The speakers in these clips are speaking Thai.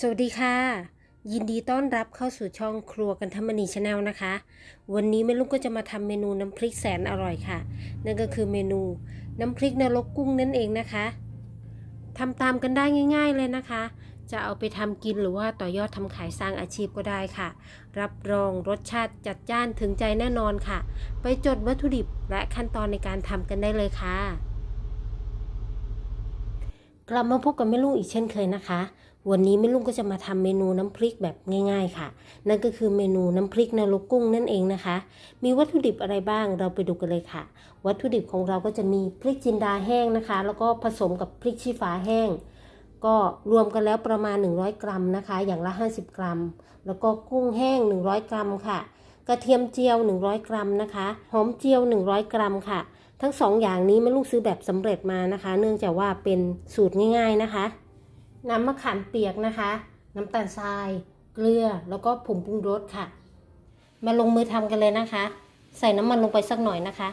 สวัสดีค่ะ ยินดีต้อนรับเข้าสู่ช่องครัวกันธรรมนีชาแนลนะคะ วันนี้แม่ลูกก็จะมาทำเมนูน้ำพริกแสนอร่อยค่ะ นั่นก็คือเมนูน้ำพริกนรกกุ้งนั่นเองนะคะทำตามกันได้ง่าย ๆเลยนะคะ จะเอาไปทำกินหรือว่าต่อยอดทำขายสร้างอาชีพก็ได้ค่ะ รับรองรสชาติจัดจ้านถึงใจแน่นอนค่ะ ไปจดวัตถุดิบและขั้นตอนในการทำกันได้เลยค่ะ กลับมาพบกับแม่ลุงอีกเช่นเคยนะคะ วันนี้แม่ลุงก็จะมาทำเมนูน้ำพริกแบบง่าย ๆ ค่ะ นั่นก็คือเมนูน้ำพริกนรกกุ้งนั่นเองนะคะ มีวัตถุดิบอะไรบ้างเราไปดูกันเลยค่ะ วัตถุดิบของเราก็จะมีพริกจินดาแห้งนะคะ แล้วก็ผสมกับพริกชี้ฟ้าแห้ง ก็รวมกันแล้วประมาณ 100 กรัมนะคะ อย่างละ 50 กรัม แล้วก็กุ้งแห้ง 100 กรัมค่ะ กระเทียมเจียว 100 กรัมนะคะหอมเจียว 100 กรัมค่ะ ทั้งสองอย่างนี้แม่ลูกซื้อแบบสำเร็จมานะคะ เนื่องจากว่าเป็นสูตรง่าย ๆนะคะ น้ำมะขามเปียกนะคะ น้ำตาลทราย เกลือ แล้วก็ผงปรุงรสค่ะ มาลงมือทำกันเลยนะคะ ใส่น้ำมันลงไปสักหน่อยนะคะ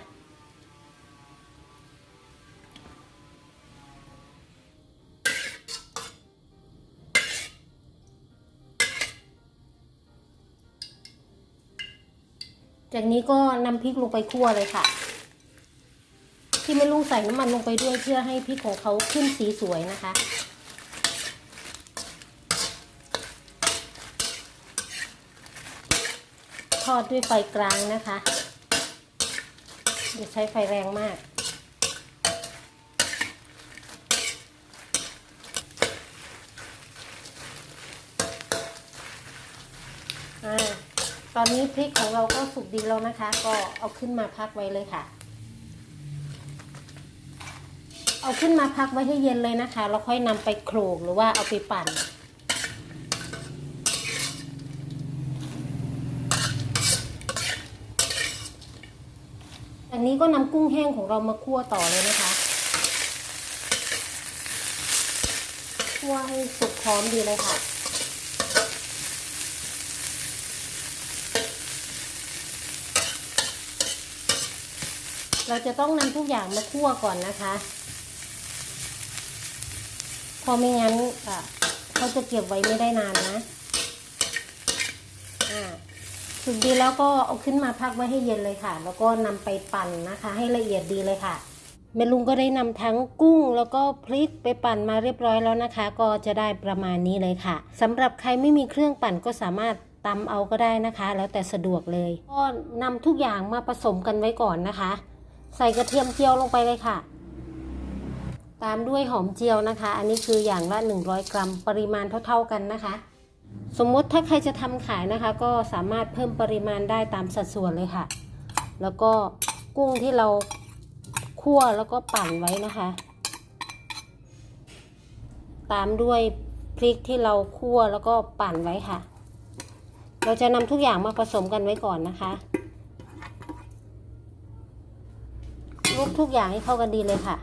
จากนี้ก็นำพริกลงไปคั่วเลยค่ะที่ไม่ลุงใส่น้ำมันลงไปด้วยเพื่อให้พริกของเขาขึ้นสีสวยนะคะ อดด้วยไฟกลางนะคะอย่าใช้ไฟแรงมากอ่าตอนนี้พริกของเราก็สุกดีแล้วนะคะ ก็เอาขึ้นมาพักไว้เลยค่ะ เอาขึ้นมาพักไว้ให้เย็นเลยนะคะ แล้วค่อยนำไปโขลกหรือว่าเอาไปปั่น นนี้ก็นำกุ้งแห้งของเรามาคั่วต่อเลยนะคะ คั่วให้สุกพร้อมดีเลยค่ะเราจะต้องนำทุกอย่างมาคั่วก่อนนะคะ พอไม่งั้นอะเขาจะเก็บไว้ไม่ได้นานนะ อ่า สุกดีแล้วก็เอาขึ้นมาพักไว้ให้เย็นเลยค่ะ แล้วก็นำไปปั่นนะคะ ให้ละเอียดดีเลยค่ะแม่ลุงก็ได้นำทั้งกุ้งแล้วก็พริกไปปั่นมาเรียบร้อยแล้วนะคะ ก็จะได้ประมาณนี้เลยค่ะสำหรับใครไม่มีเครื่องปั่นก็สามารถตำเอาก็ได้นะคะ แล้วแต่สะดวกเลยก็นำทุกอย่างมาผสมกันไว้ก่อนนะคะ ใส่กระเทียมเจียวลงไปเลยค่ะ ตามด้วยหอมเจียวนะคะ อันนี้คืออย่างละ 100 กรัมปริมาณเท่า ๆกันนะคะ สมมติถ้าใครจะทำขายนะคะ ก็สามารถเพิ่มปริมาณได้ตามสัดส่วนเลยค่ะ แล้วก็กุ้งที่เราคั่วแล้วก็ปั่นไว้นะคะ ตามด้วยพริกที่เราคั่วแล้วก็ปั่นไว้ค่ะ เราจะนำทุกอย่างมาผสมกันไว้ก่อนนะคะลุกทุกอย่างให้เข้ากันดีเลยค่ะ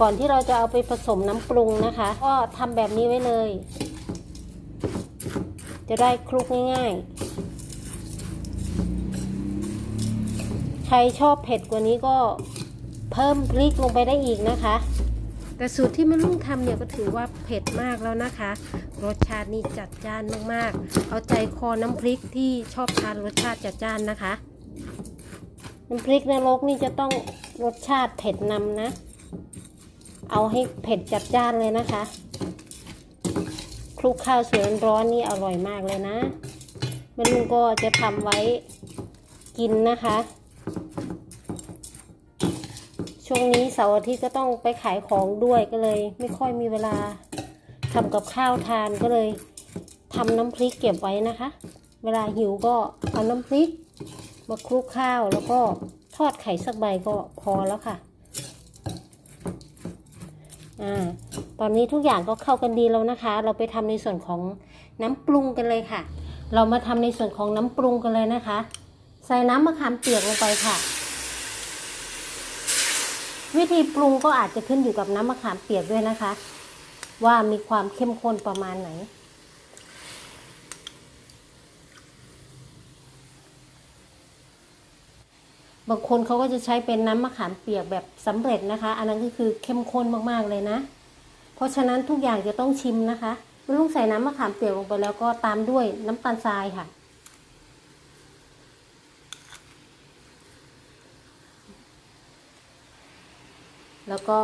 ก่อนที่เราจะเอาไปผสมน้ำปรุงนะคะ ก็ทำแบบนี้ไว้เลย จะได้คลุกง่ายๆ ใครชอบเผ็ดกว่านี้ก็เพิ่มพริกลงไปได้อีกนะคะ แต่สูตรที่แม่ลุงทำเนี่ยก็ถือว่าเผ็ดมากแล้วนะคะ รสชาตินี่จัดจ้านมากๆ เอาใจคอน้ำพริกที่ชอบทานรสชาติจัดจ้านนะคะ น้ำพริกนรกนี่จะต้องรสชาติเผ็ดนำนะ เอาให้เผ็ดจัดจ้านเลยนะคะ ลุกข้าวสวยร้อนนี่อร่อยมากเลยนะแม่ลุงก็จะทำไว้กินนะคะ ช่วงนี้เสาร์อาทิตย์ก็ต้องไปขายของด้วยก็เลย ไม่ค่อยมีเวลาทำกับข้าวทานก็เลยทำน้ำพริกเก็บไว้นะคะ เวลาหิวก็เอาน้ำพริก มาคลุกข้าวแล้วก็ทอดไข่สักใบก็พอแล้วค่ะ อ่าตอนนี้ทุกอย่างก็เข้ากันดีแล้วนะคะ เราไปทำในส่วนของน้ำปรุงกันเลยค่ะ เรามาทำในส่วนของน้ำปรุงกันเลยนะคะ ใส่น้ำมะขามเปียกลงไปค่ะ วิธีปรุงก็อาจจะขึ้นอยู่กับน้ำมะขามเปียกด้วยนะคะ ว่ามีความเข้มข้นประมาณไหน บางคนเขาก็จะใช้เป็นน้ำมะขามเปียกแบบสำเร็จนะคะ อันนั้นก็คือเข้มข้นมากๆเลยนะ เพราะฉะนั้นทุกอย่างจะต้องชิมนะคะแม่ลุงใส่น้ำมะขามเปียกลงไปแล้วก็ตามด้วยน้ำตาลทรายค่ะ แล้วก็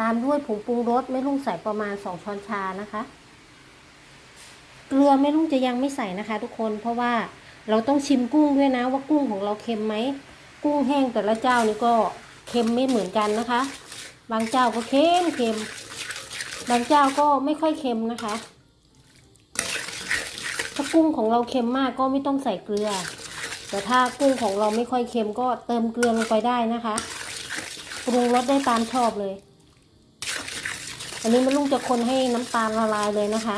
ตามด้วยผงปรุงรสแม่ลุงใส่ประมาณสองช้อนชานะคะเกลือแม่ลุงจะยังไม่ใส่นะคะ ทุกคนเพราะว่าเราต้องชิมกุ้งด้วยนะว่ากุ้งของเราเค็มไหม กุ้งแห้งแต่ละเจ้านี่ก็เค็มไม่เหมือนกันนะคะ บางเจ้าก็เค็มเค็ม บางเจ้าก็ไม่ค่อยเค็มนะคะ ถ้ากุ้งของเราเค็มมากก็ไม่ต้องใส่เกลือ แต่ถ้ากุ้งของเราไม่ค่อยเค็มก็เติมเกลือลงไปได้นะคะปรุงรสได้ตามชอบเลย อันนี้แม่ลุงจะคนให้น้ำตาลละลายเลยนะคะ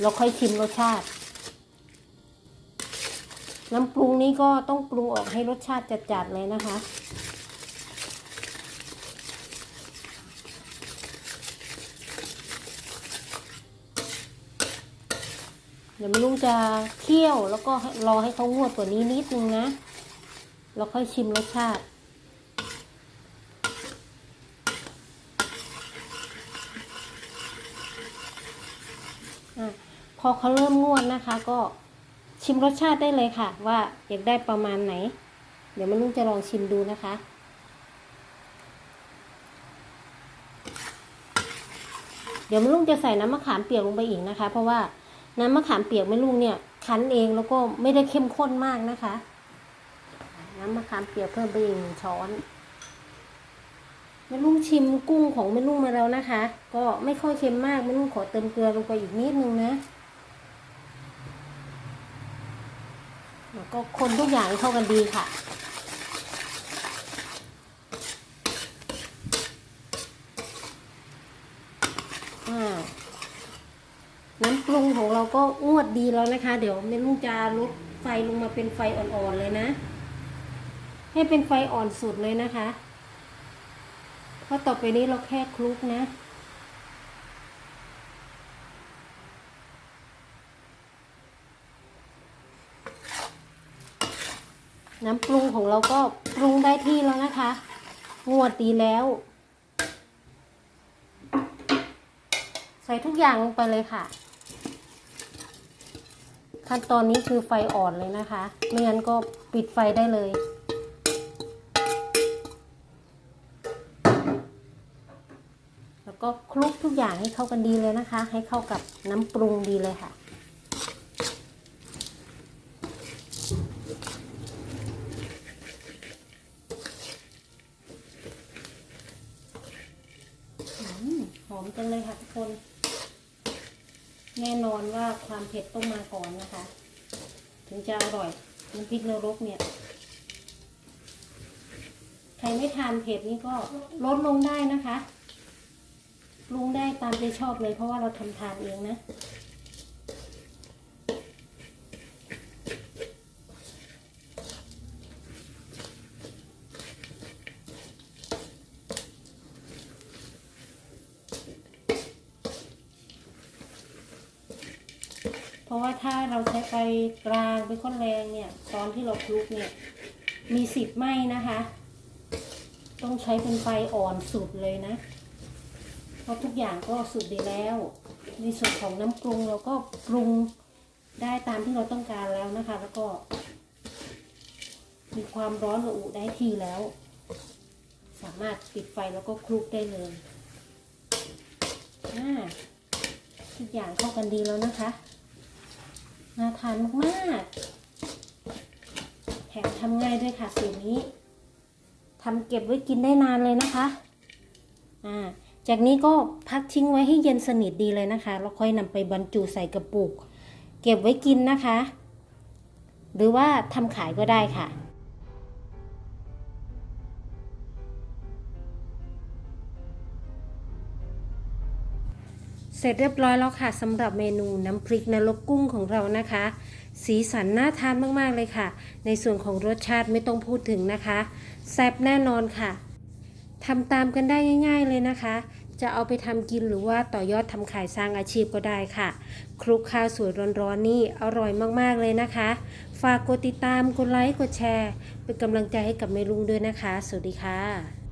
แล้วค่อยชิมรสชาติ น้ำปรุงนี้ก็ต้องปรุงออกให้รสชาติจัดๆเลยนะคะ เดี๋ยวแม่ลุงจะเคี่ยวแล้วก็รอให้เขางวดกว่านี้นิดนึงนะ แล้วค่อยชิมรสชาติอพอเขาเริ่มงวดนะคะก็ ชิมรสชาติได้เลยค่ะ ว่าอยากได้ประมาณไหน เดี๋ยวแม่ลุงจะลองชิมดูนะคะ เดี๋ยวแม่ลุงจะใส่น้ำมะขามเปียกลงไปอีกนะคะ เพราะว่าน้ำมะขามเปียกแม่ลุงเนี่ยคั้นเองแล้วก็ไม่ได้เข้มข้นมากนะคะ น้ำมะขามเปียกเพิ่มไปอีกหนึ่งช้อนแม่ลุงชิมกุ้งของแม่ลุงมาแล้วนะคะ ก็ไม่ค่อยเค็มมากแม่ลุงขอเติมเกลือลงไปอีกนิดนึงนะ แล้วก็คนทุกอย่างให้เข้ากันดีค่ะ น้ำปรุงของเราก็งวดดีแล้วนะคะ เดี๋ยวแม่ลุงจะลดไฟลงมาเป็นไฟอ่อนๆเลยนะ ให้เป็นไฟอ่อนสุดเลยนะคะ เพราะต่อไปนี้เราแค่คลุกนะ น้ำปรุงของเราก็ปรุงได้ที่แล้วนะคะงวดดีแล้ว ใส่ทุกอย่างลงไปเลยค่ะ ขั้นตอนนี้คือไฟอ่อนเลยนะคะไม่งั้นก็ปิดไฟได้เลยแล้วก็คลุกทุกอย่างให้เข้ากันดีเลยนะคะ ให้เข้ากับน้ำปรุงดีเลยค่ะ อมหอมจังเลยค่ะทุกคน แน่นอนว่าความเผ็ดต้องมาก่อนนะคะ ถึงจะอร่อยน้ำพริกนรกเนี่ย ใครไม่ทานเผ็ดนี่ก็ลดลงได้นะคะปรุงได้ตามใจชอบเลยเพราะว่าเราทำทานเองนะ เพราะว่า ถ้าเราใช้ไฟกลางเป็นข้นแรงเนี่ย ตอนที่เราคลุกเนี่ย มีสิทธิ์ไหม้นะคะ ต้องใช้เป็นไฟอ่อนสุดเลยนะ เพราะทุกอย่างก็สุดดีแล้ว ในส่วนของน้ำปรุงเราก็ปรุงได้ตามที่เราต้องการแล้วนะคะ แล้วก็ มีความร้อนระอุได้ทีแล้ว สามารถปิดไฟแล้วก็คลุกได้เลยทุกอย่างเข้ากันดีแล้วนะคะ น่าทานมากๆ แถมทำง่ายด้วยค่ะสูตรนี้ทำเก็บไว้กินได้นานเลยนะคะ อ่า จากนี้ก็พักทิ้งไว้ให้เย็นสนิทดีเลยนะคะ แล้วค่อยนำไปบรรจุใส่กระปุก เก็บไว้กินนะคะ หรือว่าทำขายก็ได้ค่ะ สร็จเรียบร้อยแล้วค่ะสำหรับเมนูน้ำพริกนรกกุ้งของเรานะคะ สีสันน่าทานมากๆเลยค่ะ ในส่วนของรสชาติไม่ต้องพูดถึงนะคะแซ่บแน่นอนค่ะทำตามกันได้ง่าย ๆเลยนะคะ จะเอาไปทำกินหรือว่าต่อยอดทำขายสร้างอาชีพก็ได้ค่ะ คลุกข้าวสวยร้อนๆนี่อร่อยมากๆเลยนะคะ ฝากกดติดตามกดไลค์กดแชร์ เป็นกำลังใจให้กับเมลุงด้วยนะคะ สวัสดีค่ะ